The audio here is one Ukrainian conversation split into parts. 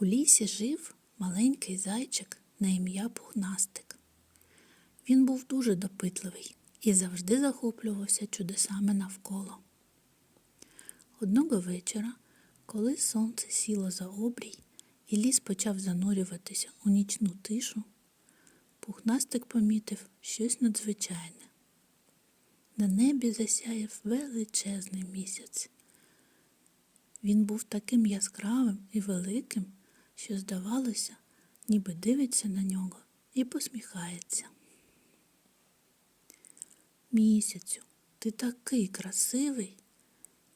У лісі жив маленький зайчик на ім'я Пухнастик. Він був дуже допитливий і завжди захоплювався чудесами навколо. Одного вечора, коли сонце сіло за обрій і ліс почав занурюватися у нічну тишу, пухнастик помітив щось надзвичайне. На небі засяяв величезний місяць. Він був таким яскравим і великим, що, здавалося, ніби дивиться на нього і посміхається. Місяцю, ти такий красивий.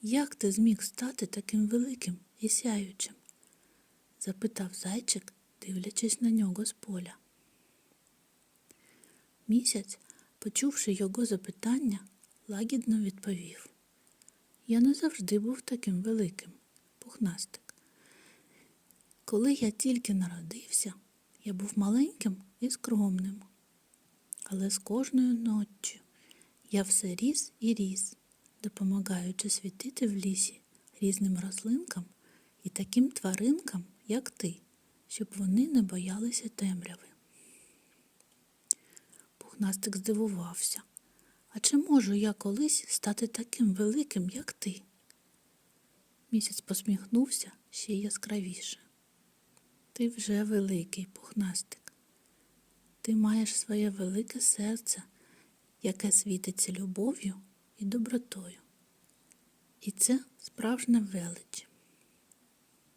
Як ти зміг стати таким великим і сяючим? запитав зайчик, дивлячись на нього з поля. Місяць, почувши його запитання, лагідно відповів. Я не завжди був таким великим, пухнастик. Коли я тільки народився, я був маленьким і скромним. Але з кожною ноччю я все ріс і ріс, допомагаючи світити в лісі різним рослинкам і таким тваринкам, як ти, щоб вони не боялися темряви. Пухнастик здивувався. А чи можу я колись стати таким великим, як ти? Місяць посміхнувся ще яскравіше. Ти вже великий, пухнастик. Ти маєш своє велике серце, яке світиться любов'ю і добротою. І це справжня велич.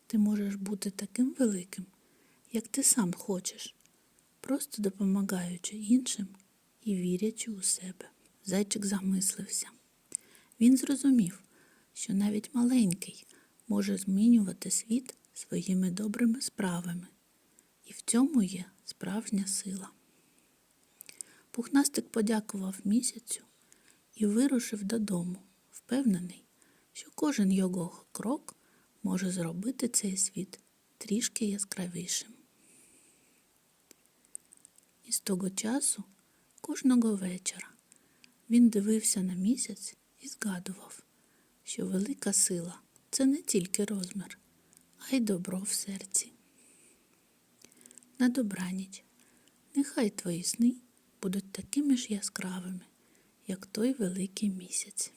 Ти можеш бути таким великим, як ти сам хочеш, просто допомагаючи іншим і вірячи у себе. Зайчик замислився. Він зрозумів, що навіть маленький може змінювати світ своїми добрими справами, і в цьому є справжня сила. Пухнастик подякував місяцю і вирушив додому, впевнений, що кожен його крок може зробити цей світ трішки яскравішим. І з того часу, кожного вечора, він дивився на місяць і згадував, що велика сила це не тільки розмір, а й добро в серці. На добраніч, нехай твої сни будуть такими ж яскравими, як той великий місяць.